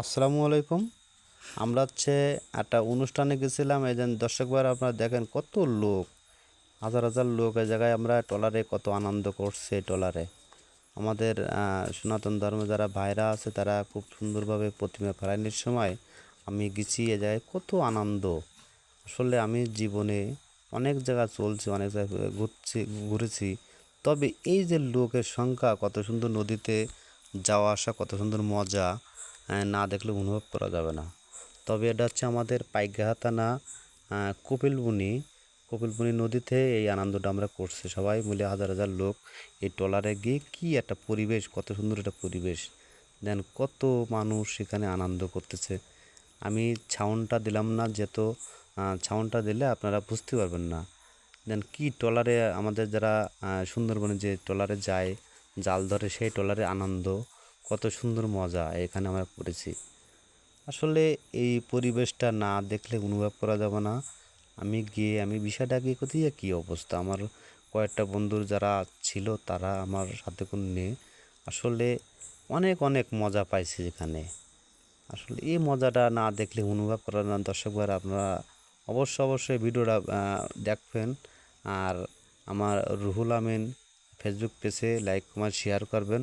আসসালামু আলাইকুম। আমরা হচ্ছে একটা অনুষ্ঠানে গেছিলাম, এই যে দর্শকবার আপনারা দেখেন কত লোক, হাজার হাজার লোক এই জায়গায় আমরা ট্রলারে কত আনন্দ করছে ট্রলারে। আমাদের সনাতন ধর্মে যারা ভাইরা আছে তারা খুব সুন্দরভাবে প্রতিমা ফেরানোর সময় আমি গেছি এ জায়গায়, কত আনন্দ। আসলে আমি জীবনে অনেক জায়গা চলছি, অনেক জায়গায় ঘুরছি, ঘুরেছি, তবে এই যে লোকের সংখ্যা, কত সুন্দর নদীতে যাওয়া আসা, কত সুন্দর মজা না দেখলে অনুভব করা যাবে না। তবে এটা হচ্ছে আমাদের পাইকঘাট থানা কপিলবুনি কপিলবুনি নদীতে এই আনন্দটা আমরা করছি। সবাই মিলে হাজার হাজার লোক এই ট্রলারে গিয়ে কী একটা পরিবেশ, কত সুন্দর একটা পরিবেশ। দেন কত মানুষ সেখানে আনন্দ করতেছে। আমি ছাউনটা দিলাম না যেহেতু ছাউনটা দিলে আপনারা বুঝতে পারবেন না। দেন কি ট্রলারে আমাদের যারা সুন্দরবনে যে ট্রলারে যায়, জাল ধরে সেই ট্রলারে আনন্দ। কত সুন্দর মজা এখানে আমরা করেছি। আসলে এই পরিবেশটা না দেখলে অনুভব করা যাবে না। আমি গিয়ে, আমি বিষয়টা গিয়ে কোথায় কী অবস্থা। আমার কয়েকটা বন্ধুর যারা ছিল, তারা আমার সাথে করে নিয়ে আসলে অনেক অনেক মজা পাইছি এখানে। আসলে এই মজাটা না দেখলে অনুভব করা না। দর্শকবার আপনারা অবশ্যই অবশ্যই ভিডিওটা দেখবেন। আর আমার রুহুল আমিন ফেসবুক পেজে লাইক, কমেন্ট, শেয়ার করবেন।